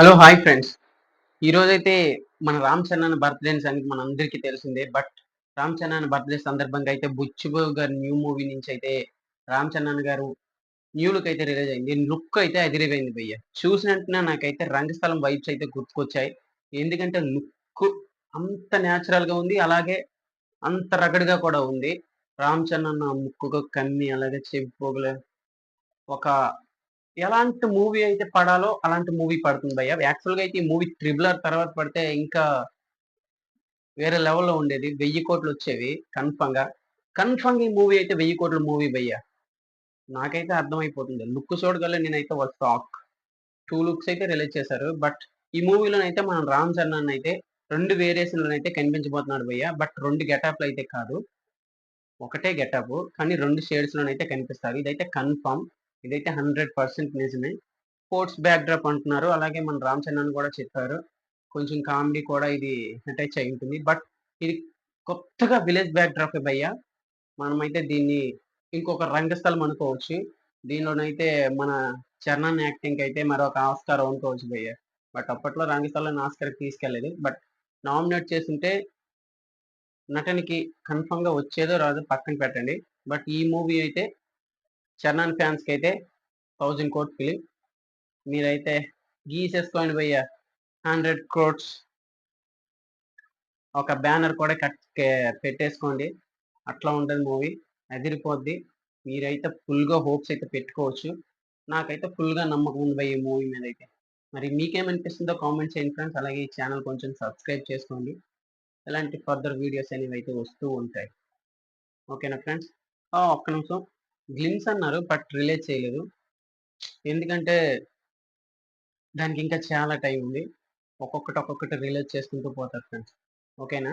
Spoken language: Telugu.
హలో హాయ్ ఫ్రెండ్స్ ఈ రోజైతే మన రామ్ చరణ్ బర్త్డే అని మన అందరికీ తెలిసిందే బట్ రామ్ చరణ్ బర్త్డే సందర్భంగా అయితే బుచ్చిబో గారి న్యూ మూవీ నుంచి అయితే రామ్ చరణ్ గారు న్యూ లుక్ అయితే రిలీజ్ అయింది. లుక్ అయితే అదిరిపోయింది భయ్య. చూసినట్టున నాకైతే రంగస్థలం వైబ్స్ అయితే గుర్తుకొచ్చాయి. ఎందుకంటే లుక్ అంత న్యాచురల్గా ఉంది అలాగే అంత రగడ్గా కూడా ఉంది. రామ్ చరణ్ ముక్కుగా కన్ని అలాగే చెవిపోగలే ఒక ఎలాంటి మూవీ అయితే పడాలో అలాంటి మూవీ పడుతుంది భయ్య యాక్చువల్గా అయితే ఈ మూవీ త్రిబులర్ తర్వాత పడితే ఇంకా వేరే లెవెల్లో ఉండేది. వెయ్యి కోట్లు వచ్చేవి కన్ఫర్మ్గా కన్ఫర్మ్ ఈ మూవీ అయితే వెయ్యి కోట్ల మూవీ భయ్య. నాకైతే అర్థమైపోతుంది. లుక్ చూడగల నేనైతే ఒక షాక్ టూ లుక్స్ అయితే రిలీజ్ చేశారు. బట్ ఈ మూవీలోనైతే మనం రామ్ చరణ్ అయితే రెండు వేరియేషన్లో అయితే కనిపించబోతున్నాడు భయ్య. బట్ రెండు గెటప్లు అయితే కాదు. ఒకటే గెటప్. కానీ రెండు షేడ్స్లోనైతే కనిపిస్తారు. ఇదైతే కన్ఫర్మ్ ఇదైతే హండ్రెడ్ పర్సెంట్ నిజమే. స్పోర్ట్స్ బ్యాక్ డ్రాప్ అంటున్నారు. అలాగే మన రామ్ చరణ్ కూడా చెప్పారు. కొంచెం కామెడీ కూడా ఇది అటాచ్ అయి ఉంటుంది. బట్ ఇది కొత్తగా విలేజ్ బ్యాక్ డ్రాప్ మనమైతే దీన్ని ఇంకొక రంగస్థలం అనుకోవచ్చు. దీనిలోనైతే మన చరణ్ యాక్టింగ్ అయితే మరొక ఆస్కార్ అనుకోవచ్చు భయ్య. బట్ అప్పట్లో రంగస్థలం ఆస్కార్కి తీసుకెళ్ళలేదు బట్ నామినేట్ చేస్తుంటే నటనకి కన్ఫర్మ్గా వచ్చేదో రాదో పక్కన పెట్టండి. బట్ ఈ మూవీ అయితే చరణ్ ఫ్యాన్స్కి అయితే థౌజండ్ కోట్ ఫిలిం. మీరైతే గీసేసుకోండి భయ్య. హండ్రెడ్ క్రోడ్స్ ఒక బ్యానర్ కూడా కట్ పెట్టేసుకోండి. అట్లా ఉంటుంది మూవీ. అదిరిపోద్ది. మీరైతే ఫుల్గా హోప్స్ అయితే పెట్టుకోవచ్చు. నాకైతే ఫుల్గా నమ్మకం ఉంది భయ్య ఈ మూవీ మీద అయితే మరి మీకేమనిపిస్తుందో కామెంట్ చేయండి ఫ్రెండ్స్. అలాగే ఈ ఛానల్ కొంచెం సబ్స్క్రైబ్ చేసుకోండి. ఇలాంటి ఫర్దర్ వీడియోస్ అనేవి అయితే వస్తూ ఉంటాయి. ఓకేనా ఫ్రెండ్స్? ఒక్క నిమిషం. గ్లిమ్స్ అన్నారు బట్ రిలేట్ చేయలేదు. ఎందుకంటే దానికి ఇంకా చాలా టైం ఉంది. ఒక్కొక్కటి ఒక్కొక్కటి రిలేట్ చేసుకుంటూ పోతారు ఫ్రెండ్స్. ఓకేనా?